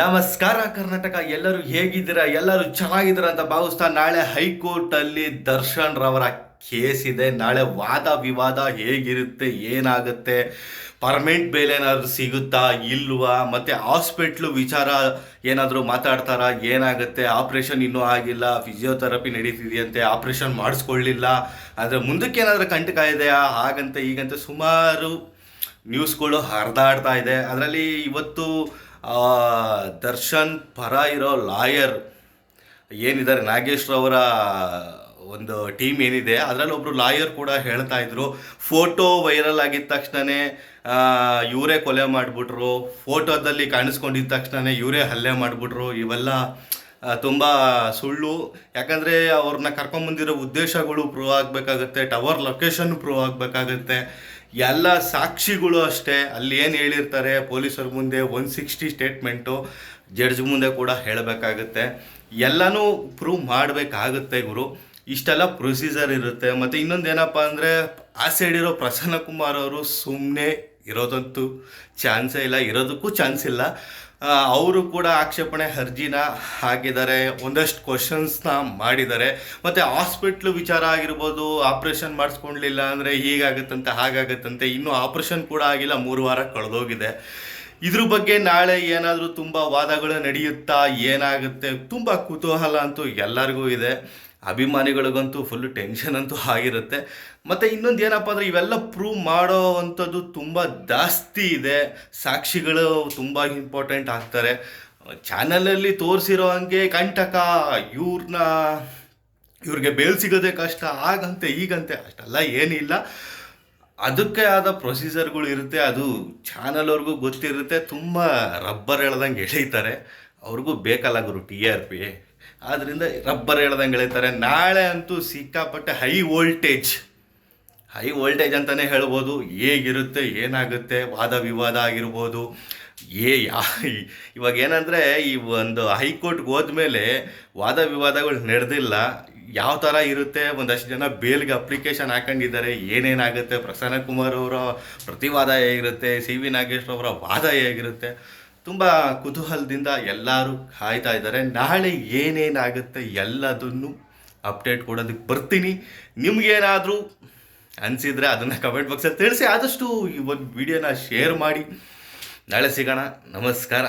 ನಮಸ್ಕಾರ ಕರ್ನಾಟಕ, ಎಲ್ಲರೂ ಹೇಗಿದ್ದೀರಾ? ಎಲ್ಲರೂ ಚೆನ್ನಾಗಿದ್ದೀರಾ ಅಂತ ಭಾವಿಸ್ತಾ ನಾಳೆ ಹೈಕೋರ್ಟ್ ಅಲ್ಲಿ ದರ್ಶನ್ ರವರ ಕೇಸ್ ಇದೆ. ನಾಳೆ ವಾದ ವಿವಾದ ಹೇಗಿರುತ್ತೆ, ಏನಾಗುತ್ತೆ, ಪರ್ಮನೆಂಟ್ ಬೇಲ್ ಏನಾದರೂ ಸಿಗುತ್ತಾ ಇಲ್ವಾ? ಮತ್ತೆ ಹಾಸ್ಪಿಟ್ಲು ವಿಚಾರ ಏನಾದರೂ ಮಾತಾಡ್ತಾರಾ? ಏನಾಗುತ್ತೆ? ಆಪ್ರೇಷನ್ ಇನ್ನೂ ಆಗಿಲ್ಲ, ಫಿಸಿಯೋಥೆರಪಿ ನಡೀತಿದೆಯಂತೆ, ಆಪ್ರೇಷನ್ ಮಾಡಿಸ್ಕೊಳ್ಳಿಲ್ಲ. ಆದರೆ ಮುಂದಕ್ಕೆ ಏನಾದರೂ ಕಂಟಕ ಇದೆಯಾ ಹಾಗಂತೆ ಈಗಂತೆ ಸುಮಾರು ನ್ಯೂಸ್ಗಳು ಹರಿದಾಡ್ತಾ ಇದೆ. ಅದರಲ್ಲಿ ಇವತ್ತು ದರ್ಶನ್ ಪರ ಇರೋ ಲಾಯರ್ ಏನಿದ್ದಾರೆ, ನಾಗೇಶ್ ರವರ ಒಂದು ಟೀಮ್ ಏನಿದೆ, ಅದರಲ್ಲಿ ಒಬ್ಬರು ಲಾಯರ್ ಕೂಡ ಹೇಳ್ತಾ ಇದ್ರು. ಫೋಟೋ ವೈರಲ್ ಆಗಿದ ತಕ್ಷಣವೇ ಇವರೇ ಕೊಲೆ ಮಾಡಿಬಿಟ್ರು. ಫೋಟೋದಲ್ಲಿ ಕಾಣಿಸ್ಕೊಂಡಿದ್ದ ತಕ್ಷಣವೇ ಇವರೇ ಹಲ್ಲೆ ಮಾಡಿಬಿಟ್ರು. ಇವೆಲ್ಲ ತುಂಬ ಸುಳ್ಳು. ಯಾಕಂದರೆ ಅವ್ರನ್ನ ಕರ್ಕೊಂಬಂದಿರೋ ಉದ್ದೇಶಗಳು ಪ್ರೂವ್ ಆಗಬೇಕಾಗತ್ತೆ ಟವರ್ ಲೊಕೇಶನ್ ಪ್ರೂವ್ ಆಗಬೇಕಾಗತ್ತೆ. ಎಲ್ಲ ಸಾಕ್ಷಿಗಳು ಅಷ್ಟೇ. ಅಲ್ಲಿ ಏನು ಹೇಳಿರ್ತಾರೆ, ಪೊಲೀಸರ ಮುಂದೆ ಒನ್ ಸಿಕ್ಸ್ಟಿ ಸ್ಟೇಟ್ಮೆಂಟು ಜಡ್ಜ್ ಮುಂದೆ ಕೂಡ ಹೇಳಬೇಕಾಗುತ್ತೆ. ಎಲ್ಲನೂ ಪ್ರೂವ್ ಮಾಡಬೇಕಾಗುತ್ತೆ ಗುರು. ಇಷ್ಟೆಲ್ಲ ಪ್ರೊಸೀಜರ್ ಇರುತ್ತೆ. ಮತ್ತು ಇನ್ನೊಂದು ಏನಪ್ಪ ಅಂದರೆ, ಆ ಸೈಡ್ ಇರೋ ಪ್ರಸನ್ನ ಕುಮಾರ್ ಅವರು ಸುಮ್ಮನೆ ಇರೋದಂತೂ ಚಾನ್ಸೇ ಇಲ್ಲ, ಇರೋದಕ್ಕೂ ಚಾನ್ಸ್ ಇಲ್ಲ. ಅವರು ಕೂಡ ಆಕ್ಷೇಪಣೆ ಅರ್ಜಿನ ಹಾಕಿದ್ದಾರೆ, ಒಂದಷ್ಟು ಕ್ವಶನ್ಸ್ನ ಮಾಡಿದ್ದಾರೆ. ಮತ್ತು ಹಾಸ್ಪಿಟ್ಲ್ ವಿಚಾರ ಆಗಿರ್ಬೋದು ಆಪ್ರೇಷನ್ ಮಾಡಿಸ್ಕೊಳ್ಲಿಲ್ಲ ಅಂದರೆ ಹೀಗಾಗುತ್ತಂತೆ, ಹಾಗಾಗುತ್ತಂತೆ, ಇನ್ನೂ ಆಪ್ರೇಷನ್ ಕೂಡ ಆಗಿಲ್ಲ, ಮೂರು ವಾರ ಕಳೆದೋಗಿದೆ. ಇದ್ರ ಬಗ್ಗೆ ನಾಳೆ ಏನಾದರೂ ತುಂಬ ವಾದಗಳು ನಡೆಯುತ್ತಾ ಏನಾಗುತ್ತೆ? ತುಂಬ ಕುತೂಹಲ ಅಂತೂ ಎಲ್ಲರಿಗೂ ಇದೆ. ಅಭಿಮಾನಿಗಳಿಗಂತೂ ಫುಲ್ ಟೆನ್ಷನ್ ಅಂತೂ ಆಗಿರುತ್ತೆ. ಮತ್ತು ಇನ್ನೊಂದು ಏನಪ್ಪ ಅಂದರೆ ಇವೆಲ್ಲ ಪ್ರೂವ್ ಮಾಡೋ ಅಂಥದ್ದು ತುಂಬ ಜಾಸ್ತಿ ಇದೆ. ಸಾಕ್ಷಿಗಳು ತುಂಬ ಇಂಪಾರ್ಟೆಂಟ್ ಆಗ್ತಾರೆ. ಚಾನಲಲ್ಲಿ ತೋರಿಸಿರೋ ಹಂಗೆ ಕಂಟಕ ಇವ್ರನ್ನ ಇವ್ರಿಗೆ ಬೇಲ್ ಸಿಗೋದೇ ಕಷ್ಟ ಆಗಂತೆ ಈಗಂತೆ ಅಷ್ಟೆಲ್ಲ ಏನಿಲ್ಲ. ಅದಕ್ಕೆ ಆದ ಪ್ರೊಸೀಜರ್ಗಳು ಇರುತ್ತೆ, ಅದು ಚಾನಲ್ ಅವ್ರಿಗೂ ಗೊತ್ತಿರುತ್ತೆ, ತುಂಬ ರಬ್ಬರ್ ಎಳ್ದಂಗೆ ಎಳೀತಾರೆ. ಅವ್ರಿಗೂ ಬೇಕಲ್ಲ ಗುರು ಟಿ ಆರ್ ಪಿ ಆದ್ದರಿಂದ ರಬ್ಬರ್ ಎಳ್ದಂಗೆ ಎಳೀತಾರೆ. ನಾಳೆ ಅಂತೂ ಸಿಕ್ಕಾಪಟ್ಟೆ ಹೈ ವೋಲ್ಟೇಜ್ ಹೈ ವೋಲ್ಟೇಜ್ ಅಂತಲೇ ಹೇಳ್ಬೋದು. ಹೇಗಿರುತ್ತೆ, ಏನಾಗುತ್ತೆ, ವಾದ ವಿವಾದ ಆಗಿರ್ಬೋದು. ಏ, ಯಾ, ಇವಾಗ ಏನಂದರೆ, ಈ ಒಂದು ಹೈಕೋರ್ಟ್ಗೆ ಹೋದ್ಮೇಲೆ ವಾದ ವಿವಾದಗಳು ನಡೆದಿಲ್ಲ. ಯಾವ ಥರ ಇರುತ್ತೆ? ಒಂದಷ್ಟು ಜನ ಬೇಲ್ಗೆ ಅಪ್ಲಿಕೇಶನ್ ಹಾಕೊಂಡಿದ್ದಾರೆ. ಏನೇನಾಗುತ್ತೆ? ಪ್ರಸನ್ನ ಕುಮಾರ್ ಅವರ ಪ್ರತಿವಾದ ಹೇಗಿರುತ್ತೆ? ಸಿ ವಿ ನಾಗೇಶ್ ಅವರ ವಾದ ಹೇಗಿರುತ್ತೆ? ತುಂಬ ಕುತೂಹಲದಿಂದ ಎಲ್ಲರೂ ಕಾಯ್ತಾ ಇದ್ದಾರೆ. ನಾಳೆ ಏನೇನಾಗುತ್ತೆ ಎಲ್ಲದನ್ನು ಅಪ್ಡೇಟ್ ಕೊಡೋದಕ್ಕೆ ಬರ್ತೀನಿ. ನಿಮಗೇನಾದರೂ ಅನಿಸಿದರೆ ಅದನ್ನು ಕಮೆಂಟ್ ಬಾಕ್ಸಲ್ಲಿ ತಿಳಿಸಿ. ಆದಷ್ಟು ಈ ಒಂದು ವಿಡಿಯೋನ ಶೇರ್ ಮಾಡಿ. ನಾಳೆ ಸಿಗೋಣ. ನಮಸ್ಕಾರ.